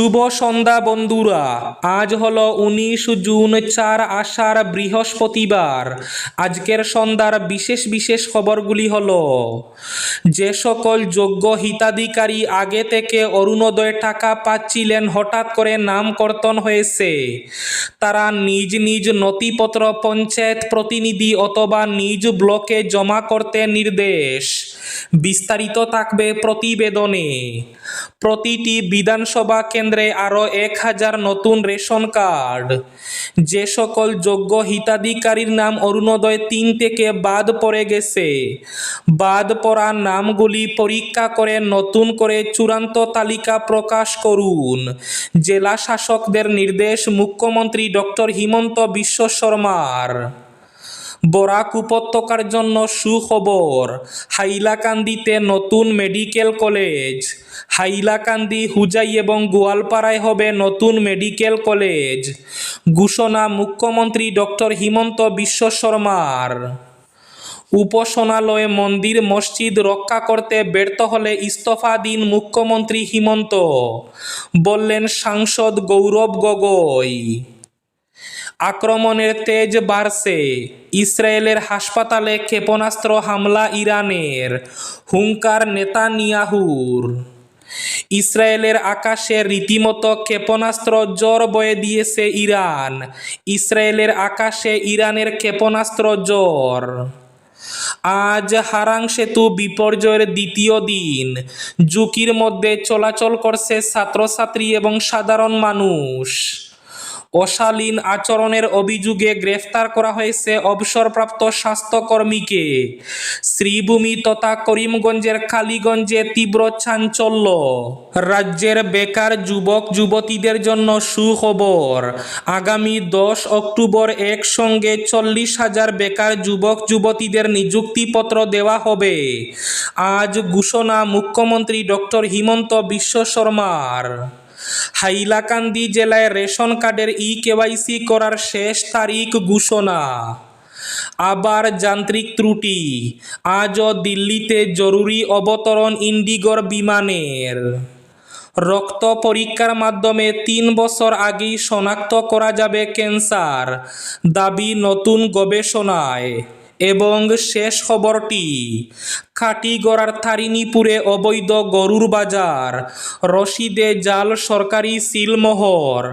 শুভ সন্ধ্যা বন্ধুরা, আজ হলো উনিশ জুন চার আষাঢ় বৃহস্পতিবার। আজকের সন্ধ্যার বিশেষ বিশেষ খবরগুলি হল, যে সকল যোগ্য হিতাধিকারী আগে থেকে অরুণোদয় টাকা পাচ্ছিলেন হঠাৎ করে নাম কর্তন হয়েছে, তারা নিজ নিজ নথিপত্র, পঞ্চায়েত প্রতিনিধি অথবা নিজ ব্লকে জমা করতে নির্দেশ। বিস্তারিত থাকবে প্রতিবেদনে। প্রতিটি বিধানসভা কেন্দ্রে আরও এক হাজার নতুন রেশন কার্ড। যে সকল যোগ্য হিতাধিকারীর নাম অরুণোদয় তিন থেকে বাদ পড়ে গেছে। বাদ পড়া নামগুলি পরীক্ষা করে নতুন করে চূড়ান্ত তালিকা প্রকাশ করুন। জেলা শাসকদের নির্দেশ মুখ্যমন্ত্রী ডক্টর হিমন্ত বিশ্ব শর্মার। বরাক উপত্যকার জন্য সুখবর। হাইলাকান্দিতে নতুন মেডিকেল কলেজ। হাইলাকান্দি, হুজাই এবং গোয়ালপাড়ায় হবে নতুন মেডিকেল কলেজ। ঘোষণা মুখ্যমন্ত্রী ডক্টর হিমন্ত বিশ্ব শর্মার। উপাসনালয়ে মন্দির, মসজিদ রক্ষা করতে ব্যর্থ হলে ইস্তফা দিন মুখ্যমন্ত্রী হিমন্ত। বললেন সাংসদ গৌরব গগৈ। আক্রমণের তেজ বাড়ছে। ইসরায়েলের হাসপাতালে ক্ষেপণাস্ত্র হামলা ইরানের, হুঙ্কার নেতানিয়াহুর। ইসরায়েলের আকাশে রীতিমতো ক্ষেপণাস্ত্র জ্বর বয়ে দিয়েছে ইরান। ইসরায়েলের আকাশে ইরানের ক্ষেপণাস্ত্র জ্বর আজ হারাং সেতু বিপর্যয়ের দ্বিতীয় দিন। ঝুঁকির মধ্যে চলাচল করছে ছাত্রছাত্রী এবং সাধারণ মানুষ। অশালীন আচরণের অভিযোগে গ্রেফতার করা হয়েছে অবসরপ্রাপ্ত স্বাস্থ্যকর্মীকে। শ্রীভূমি তথা করিমগঞ্জের কালীগঞ্জে তীব্র চাঞ্চল্য। রাজ্যের বেকার যুবক, যুবতীদের জন্য সুখবর। আগামী দশ অক্টোবর একসঙ্গে চল্লিশ হাজার বেকার যুবক, যুবতীদের নিযুক্তিপত্র দেওয়া হবে। আজ ঘোষণা মুখ্যমন্ত্রী ডক্টর হিমন্ত বিশ্ব শর্মার। হাইলাকান্দি জেলায় রেশন কার্ডের ই কেওয়াইসি করার শেষ তারিখ ঘোষণা। আবার যান্ত্রিক ত্রুটি। আজও দিল্লিতে জরুরি অবতরণ ইন্ডিগোর বিমানের। রক্ত পরীক্ষার মাধ্যমে তিন বছর আগেই শনাক্ত করা যাবে ক্যান্সার, দাবি নতুন গবেষণায়। এবং শেষ খবরটি খাটিগড়ার তারিণীপুরে অবৈধ গরুর বাজার, রশিদে জাল সরকারি সিলমোহর।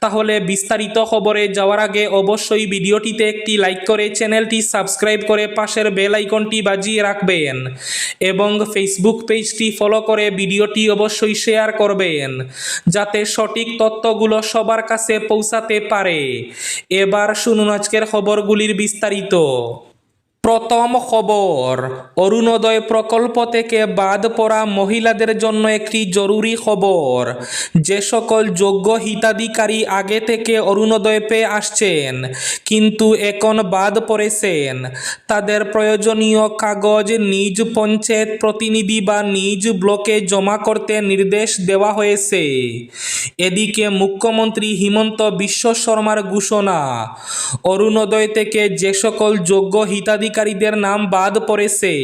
তাহলে বিস্তারিত খবরে যাওয়ার আগে অবশ্যই ভিডিওটিতে একটি লাইক করে চ্যানেলটি সাবস্ক্রাইব করে পাশের বেল আইকনটি বাজিয়ে রাখবেন এবং ফেসবুক পেজটি ফলো করে ভিডিওটি অবশ্যই শেয়ার করবেন, যাতে সঠিক তথ্যগুলো সবার কাছে পৌঁছাতে পারে। এবার শুনুন আজকের খবরগুলির বিস্তারিত। প্রথম খবর, অরুণোদয় প্রকল্প থেকে বাদ পড়া মহিলাদের জন্য একটি জরুরি খবর। যে সকল যোগ্য হিতাধিকারী আগে থেকে অরুণোদয় পেয়ে আসছেন, কিন্তু এখন বাদ পড়েছেন। তাদের প্রয়োজনীয় কাগজ, নিজ পঞ্চায়েত প্রতিনিধি বা নিজ ব্লকে জমা করতে নির্দেশ দেওয়া হয়েছে। এদিকে মুখ্যমন্ত্রী হিমন্ত বিশ্ব শর্মার ঘোষণা, অরুণোদয় থেকে যে সকল যোগ্য হিতাধিকারীদের নাম বাদ পড়েছে।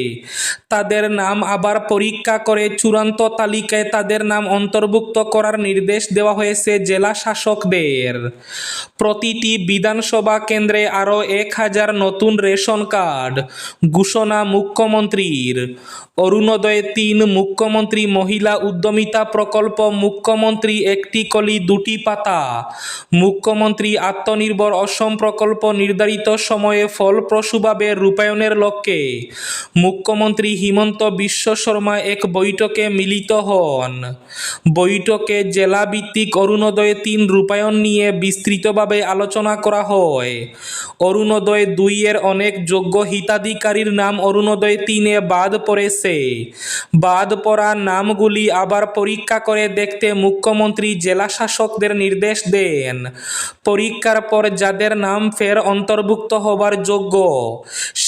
তাদের নাম আবার পরীক্ষা করে চূড়ান্ত তালিকায় তাদের নাম অন্তর্ভুক্ত করার নির্দেশ দেওয়া হয়েছে জেলা শাসকদের। প্রতিটি বিধানসভা কেন্দ্রে আরও এক হাজার নতুন রেশন কার্ড, ঘোষণা মুখ্যমন্ত্রীর। অরুণোদয় তিন মুখ্যমন্ত্রী মহিলা উদ্যমিতা প্রকল্প, মুখ্যমন্ত্রী একটি কলি, দুটি পাতা। মুখ্যমন্ত্রী আত্মনির্ভর অসম প্রকল্প নির্ধারিত সময়ে ফলপ্রসূভাবে রূপায়ণের লক্ষ্যে মুখ্যমন্ত্রী হিমন্ত বিশ্ব শর্মা এক বৈঠকে মিলিত হন। বৈঠকে জেলাভিত্তিক অরুণোদয় তিন রূপায়ণ নিয়ে বিস্তৃতভাবে আলোচনা করা হয়। অরুণোদয় দুইয়ের অনেক যোগ্য হিতাধিকারীর নাম অরুণোদয় তিনে বাদ পড়েছে। বাদ পড়া নামগুলি আবার পরীক্ষা করে দেখতে মুখ্যমন্ত্রী জেলা শাসকদের নির্দেশ দেন। পরীক্ষার পর যাদের নাম ফের অন্তর্ভুক্ত হবার যোগ্য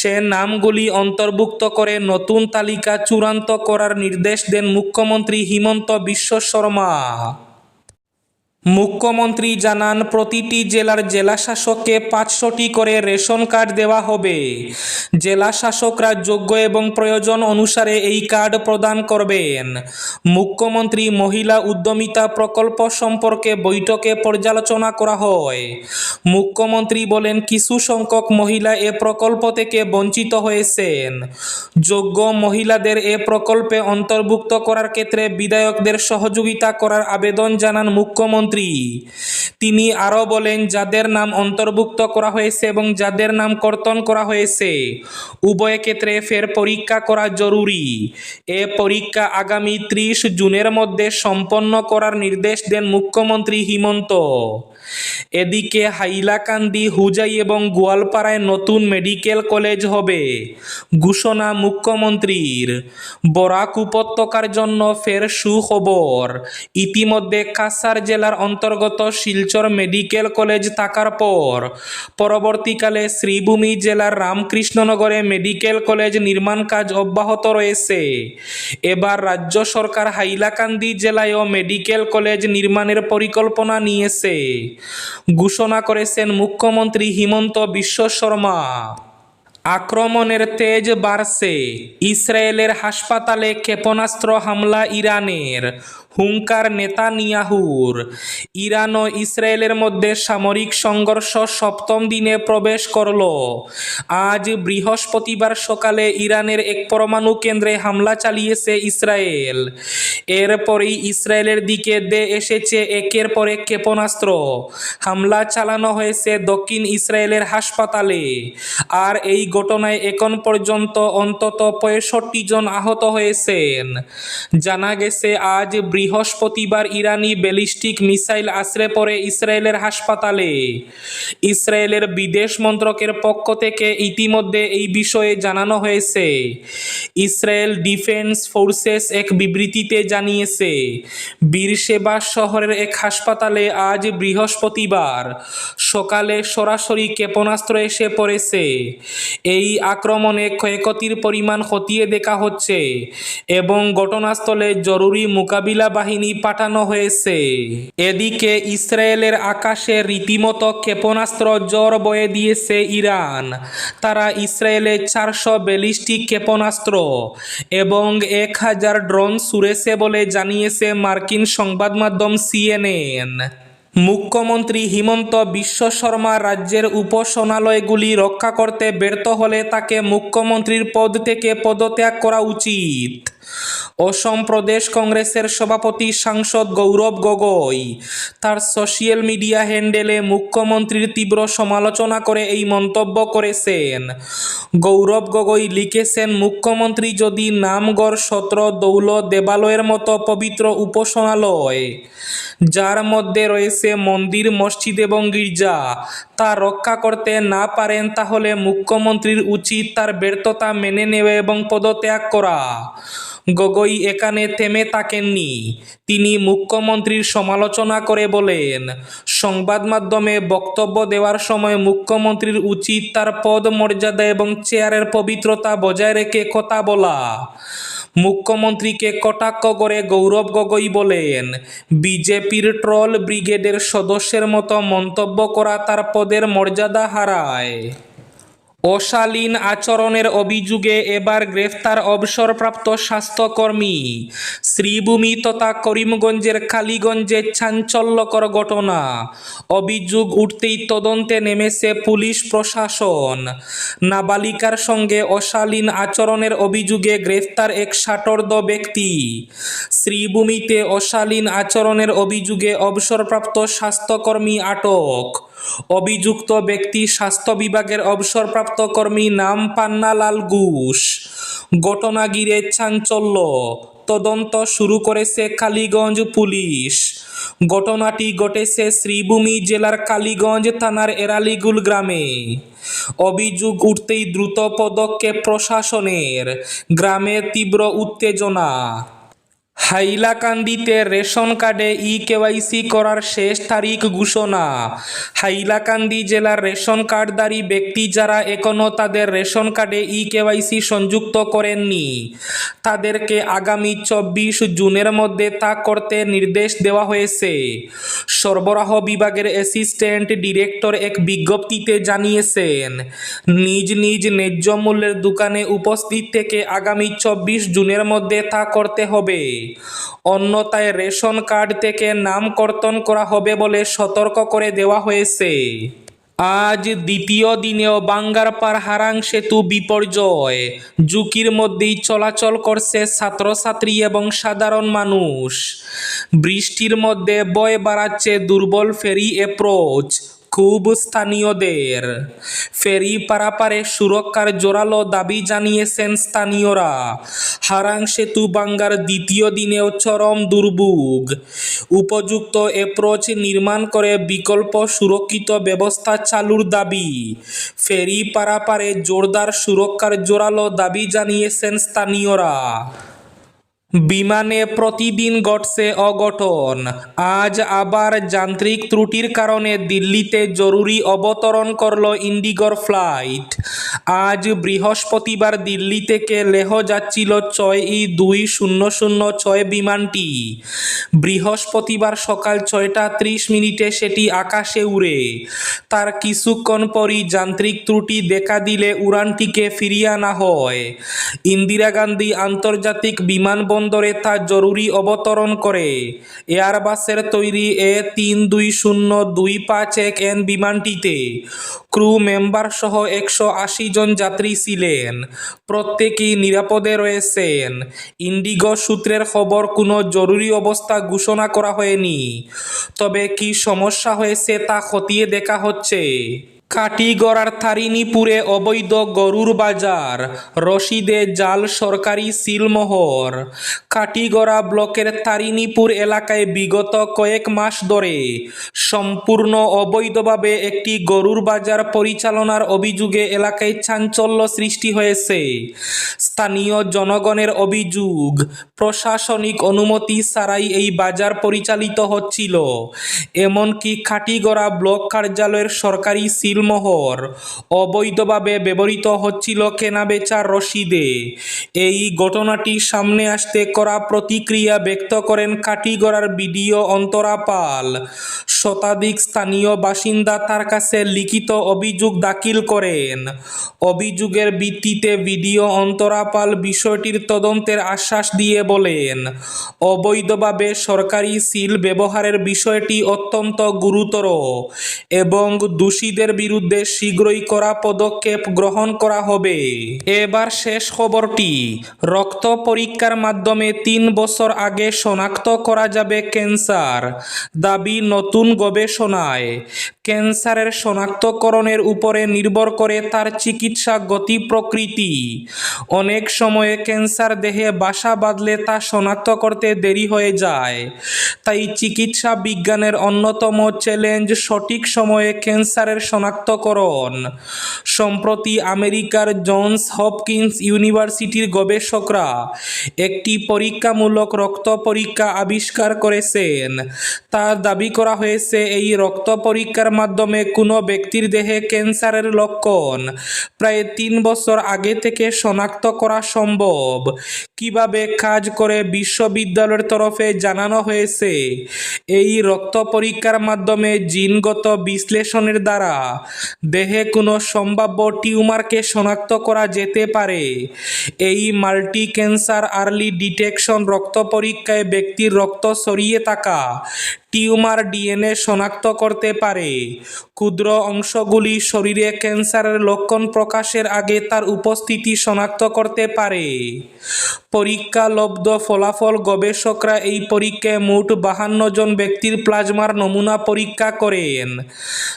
সে নামগুলি অন্তর্ভুক্ত করে নতুন তালিকা চূড়ান্ত করার নির্দেশ দেন মুখ্যমন্ত্রী হিমন্ত বিশ্ব শর্মা। মুখ্যমন্ত্রী জানান, প্রতিটি জেলার জেলাশাসককে পাঁচশোটি করে রেশন কার্ড দেওয়া হবে। জেলাশাসকরা যোগ্য এবং প্রয়োজন অনুসারে এই কার্ড প্রদান করবেন। মুখ্যমন্ত্রী মহিলা উদ্যমিতা প্রকল্প সম্পর্কে বৈঠকে পর্যালোচনা করা হয়। মুখ্যমন্ত্রী বলেন, কিছু সংখ্যক মহিলা এ প্রকল্প থেকে বঞ্চিত হয়েছেন। যোগ্য মহিলাদের এ প্রকল্পে অন্তর্ভুক্ত করার ক্ষেত্রে বিধায়কদের সহযোগিতা করার আবেদন জানান মুখ্যমন্ত্রী। তিনি আরও বলেন, যাদের নাম অন্তর্ভুক্ত করা হয়েছে এবং যাদের নাম কর্তন করা হয়েছে, উভয় ক্ষেত্রে ফের পরীক্ষা করা জরুরি। এ পরীক্ষা আগামী ত্রিশ জুনের মধ্যে সম্পন্ন করার নির্দেশ দেন মুখ্যমন্ত্রী হিমন্ত। এদিকে হাইলাকান্দি, হুজাই এবং গোয়ালপাড়ায় নতুন মেডিকেল কলেজ হবে, ঘোষণা মুখ্যমন্ত্রীর। বরাক উপত্যকার জন্য ফের সুখবর, ইতিমধ্যে কাছাড় জেলার অন্তর্গত শিলচর মেডিকেল কলেজ থাকার পর, পরবর্তীকালে শ্রীভূমি জেলার রামকৃষ্ণনগরে মেডিকেল কলেজ নির্মাণ কাজ অব্যাহত রয়েছে। এবার রাজ্য সরকার হাইলাকান্দি জেলায়ও মেডিকেল কলেজ নির্মাণের পরিকল্পনা নিয়েছে। ঘোষণা করেছেন মুখ্যমন্ত্রী হিমন্ত বিশ্ব শর্মা। আক্রমণের তেজ বাড়ছে। ইসরায়েলের হাসপাতালে ক্ষেপণাস্ত্র হামলা ইরানের। হুঙ্কার নেতানিয়াহুর। ইরান ও ইসরায়েলের মধ্যে সামরিক সংঘর্ষ সপ্তম দিনে প্রবেশ করল। আজ বৃহস্পতিবার সকালে ইরানের এক পরমাণু কেন্দ্রে হামলা চালিয়েছে ইসরায়েল। এরপরেই ইসরায়েলের দিকে দে এসেছে একের পর এক ক্ষেপণাস্ত্র। হামলা চালানো হয়েছে দক্ষিণ ইসরায়েলের হাসপাতালে। আর এই ঘটনায় এখন পর্যন্ত অন্তত পঁয়ষট্টি জন আহত হয়েছেন। জানা গেছে, আজ বৃহস্পতিবার ইরানি ব্যালিস্টিক মিসাইল আশ্রে পড়ে ইসরায়েলের হাসপাতালে। ইসরায়েলের বিদেশ মন্ত্রকের পক্ষ থেকে ইতিমধ্যে এই বিষয়ে জানানো হয়েছে। ইসরায়েল ডিফেন্স ফোর্সেস এক বিবৃতিতে জানিয়েছে বীরসেবা শহরের এক হাসপাতালে আজ বৃহস্পতিবার সকালে সরাসরি ক্ষেপণাস্ত্র এসে পড়েছে। এই আক্রমণে ক্ষয়ক্ষতির পরিমাণ খতিয়ে দেখা হচ্ছে এবং ঘটনাস্থলে জরুরি মোকাবিলা বাহিনী পাঠানো হয়েছে। এদিকে ইসরায়েলের আকাশে রীতিমতো ক্ষেপণাস্ত্র জ্বর বয়ে দিয়েছে ইরান। তারা ইসরায়েলে চারশো বেলিস্টিক ক্ষেপণাস্ত্র এবং এক হাজার ড্রোন সুরেছে বলে জানিয়েছে মার্কিন সংবাদ মাধ্যম সিএনএন। মুখ্যমন্ত্রী হিমন্ত বিশ্ব শর্মা রাজ্যের উপাসনালয়গুলি রক্ষা করতে ব্যর্থ হলে তাকে মুখ্যমন্ত্রীর পদ থেকে পদত্যাগ করা উচিত। অসম প্রদেশ কংগ্রেসের সভাপতি সাংসদ গৌরব গগৈ তার সোশ্যাল মিডিয়া হ্যান্ডেলে মুখ্যমন্ত্রীর তীব্র সমালোচনা করে এই মন্তব্য করেছেন। গৌরব গগৈ লিখেছেন, মুখ্যমন্ত্রী যদি নামগড় সত্র দৌল দেবালয়ের মতো পবিত্র উপাসনালয়, যার মধ্যে রয়েছে মন্দির, মসজিদ এবং গির্জা। তা রক্ষা করতে না পারেন তাহলে মুখ্যমন্ত্রীর উচিত তার ব্যর্থতা মেনে নেওয়া এবং পদত্যাগ করা। গগৈ এখানে থেমে থাকেননি। তিনি মুখ্যমন্ত্রীর সমালোচনা করে বলেন, সংবাদ মাধ্যমে বক্তব্য দেওয়ার সময় মুখ্যমন্ত্রীর উচিত তার পদ, মর্যাদা এবং চেয়ারের পবিত্রতা বজায় রেখে কথা বলা। মুখ্যমন্ত্রীকে কটাক্ষ করে গৌরব গগৈ বলেন, বিজেপির ট্রল ব্রিগেডের সদস্যের মতো মন্তব্য করা তার পদের মর্যাদা হারায়। অশালীন আচরণের অভিযোগে এবার গ্রেফতার অবসরপ্রাপ্ত স্বাস্থ্যকর্মী। শ্রীভূমি তথা করিমগঞ্জের কালীগঞ্জে চাঞ্চল্যকর ঘটনা। অভিযোগ উঠতেই তদন্তে নেমেছে পুলিশ প্রশাসন। নাবালিকার সঙ্গে অশালীন আচরণের অভিযোগে গ্রেফতার এক ষাটোর্ধ ব্যক্তি। শ্রীভূমিতে অশালীন আচরণের অভিযোগে অবসরপ্রাপ্ত স্বাস্থ্যকর্মী আটক। অভিযুক্ত ব্যক্তি স্বাস্থ্য বিভাগের অবসরপ্রাপ্ত কর্মী নাম পান্নালাল ঘুষ। ঘটনা চাঞ্চল্য। তদন্ত শুরু করেছে কালীগঞ্জ পুলিশ। ঘটনাটি ঘটেছে শ্রীভূমি জেলার কালীগঞ্জ থানার এরালিগুল গ্রামে। অভিযোগ উঠতেই দ্রুত পদক্ষেপ প্রশাসনের। গ্রামে তীব্র উত্তেজনা। হাইলাকান্দিতে রেশন কার্ডে ই কেওয়াইসি করার শেষ তারিখ ঘোষণা। হাইলাকান্দি জেলার রেশন কার্ডধারী ব্যক্তি যারা এখনও তাদের রেশন কার্ডে ই কেওয়াইসি সংযুক্ত করেননি, তাদেরকে আগামী চব্বিশ জুনের মধ্যে তা করতে নির্দেশ দেওয়া হয়েছে। সরবরাহ বিভাগের অ্যাসিস্ট্যান্ট ডিরেক্টর এক বিজ্ঞপ্তিতে জানিয়েছেন, নিজ নিজ ন্যায্য মূল্যের দোকানে উপস্থিত থেকে আগামী চব্বিশ জুনের মধ্যে তা করতে হবে। অন্যথায় রেশন কার্ড থেকে নাম কর্তন করা হবে বলে সতর্ক করে দেওয়া হয়েছে। আজ দ্বিতীয় দিনেও বাঙ্গারপাড় হারাং সেতু বিপর্যয়। ঝুঁকির মধ্যেই চলাচল করছে ছাত্রছাত্রী এবং সাধারণ মানুষ। বৃষ্টির মধ্যে বয় বাড়াচ্ছে দুর্বল ফেরি অ্যাপ্রোচ খুব স্থানীয়দের। ফেরি পারাপারে সুরক্ষার জোরালো দাবি জানিয়েছেন স্থানীয়রা। হারাং সেতু বাঙ্গার দ্বিতীয় দিনেও চরম দুর্ভোগ। উপযুক্ত অ্যাপ্রোচ নির্মাণ করে বিকল্প সুরক্ষিত ব্যবস্থা চালুর দাবি। ফেরি পারাপারে জোরদার সুরক্ষার জোরালো দাবি জানিয়েছেন স্থানীয়রা। বিমানে প্রতিদিন ঘটছে অঘটন। আজ আবার যান্ত্রিক ত্রুটির কারণে দিল্লিতে জরুরি অবতরণ করল ইন্ডিগোর ফ্লাইট। আজ বৃহস্পতিবার দিল্লি থেকে লেহ যাচ্ছিল ছয় ই দুই শূন্য শূন্য ছয় বিমানটি। বৃহস্পতিবার সকাল ছয়টা ত্রিশ মিনিটে সেটি আকাশে উড়ে। তার কিছুক্ষণ পরই যান্ত্রিক ত্রুটি দেখা দিলে উড়ানটিকে ফিরিয়ে আনা হয়। ইন্দিরা গান্ধী আন্তর্জাতিক বিমানবন্দরে তা জরুরি অবতরণ করে। এয়ারবাসের তৈরি এ তিন দুই শূন্য দুই পাঁচ এক এন বিমানটিতে ক্রু মেম্বার সহ একশো আশি জন যাত্রী ছিলেন। প্রত্যেকেই নিরাপদে রয়েছেন। ইন্ডিগো সূত্রের খবর, কোনো জরুরি অবস্থা ঘোষণা করা হয়নি। তবে কি সমস্যা হয়েছে তা খতিয়ে দেখা হচ্ছে। কাটিগড়ার তারিণীপুরে অবৈধ গরুর বাজার, রশিদে জাল সরকারি সিলমোহর। কাটিগড়া ব্লকের তারিণীপুর এলাকায় বিগত কয়েক মাস ধরে সম্পূর্ণ অবৈধভাবে একটি গরুর বাজার পরিচালনার অভিযোগে এলাকায় চাঞ্চল্য সৃষ্টি হয়েছে। স্থানীয় জনগণের অভিযোগ, প্রশাসনিক অনুমতি ছাড়াই এই বাজার পরিচালিত হচ্ছিল। এমনকি খাটিগড়া ব্লক কার্যালয়ের সরকারি সিলমোহর অবৈধভাবে ব্যবহৃত হচ্ছিল কেনাবেচার রসিদে এই ঘটনাটি সামনে আসতে করা প্রতিক্রিয়া ব্যক্ত করেন কাটিগড়ার বিডিও অন্তরা পাল। শতাধিক স্থানীয় বাসিন্দা তার কাছে লিখিত অভিযোগ দাখিল করেন। অভিযোগের ভিত্তিতে বিডিও অন্তরা পাল বিষয়টির তদন্তের আশ্বাস দিয়ে বলেন, অবৈধভাবে সরকারি সিল ব্যবহারের বিষয়টি অত্যন্ত গুরুতর। এবং দোষীদের বিরুদ্ধে শীঘ্রই করা পদক্ষেপ গ্রহণ করা হবে। এবার শেষ খবরটি। রক্ত পরীক্ষার মাধ্যমে তিন বছর আগে শনাক্ত করা যাবে ক্যান্সার। দাবি নতুন গবেষণায়। ক্যান্সারের শনাক্তকরণের উপরে নির্ভর করে তার চিকিৎসা গতি প্রকৃতি। অনেক সময়ে ক্যান্সার দেহে বাসা বাঁধলে তা শনাক্ত করতে দেরি হয়ে যায়। তাই চিকিৎসা বিজ্ঞানের অন্যতম চ্যালেঞ্জ সঠিক সময়ে ক্যান্সারের শনাক্তকরণ। সম্প্রতি আমেরিকার জনস হপকিন্স ইউনিভার্সিটির গবেষকরা একটি পরীক্ষামূলক রক্ত পরীক্ষা আবিষ্কার করেছেন। তা দাবি করা হয়েছে, এই রক্ত পরীক্ষার মাধ্যমে কোনো ব্যক্তির দেহে ক্যান্সারের লক্ষণ প্রায় তিন বছর আগে থেকে শনাক্ত করা সম্ভব। কীভাবে কাজ করে বিশ্ববিদ্যালয়ের তরফে জানানো হয়েছে, এই রক্ত পরীক্ষার মাধ্যমে জিনগত বিশ্লেষণের দ্বারা। দেহে কোনো সম্ভাব্য টিউমারকে শনাক্ত করা যেতে পারে। এই মাল্টি ক্যান্সার আর্লি ডিটেকশন রক্ত পরীক্ষায় ব্যক্তির রক্ত সরিয়ে থাকা। টিউমার ডিএনএ শনাক্ত করতে পারে। ক্ষুদ্র অংশগুলি শরীরে ক্যান্সারের লক্ষণ প্রকাশের আগে তার উপস্থিতি শনাক্ত করতে পারে। পরীক্ষালব্ধ ফলাফল গবেষকরা এই পরীক্ষায় মোট বাহান্ন জন ব্যক্তির প্লাজমার নমুনা পরীক্ষা করেন।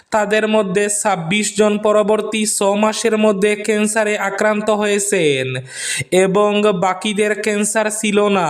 তাদের মধ্যে ছাব্বিশ জন পরবর্তী ছ মাসের মধ্যে ক্যান্সারে আক্রান্ত হয়েছেন এবং বাকিদের ক্যান্সার ছিল না।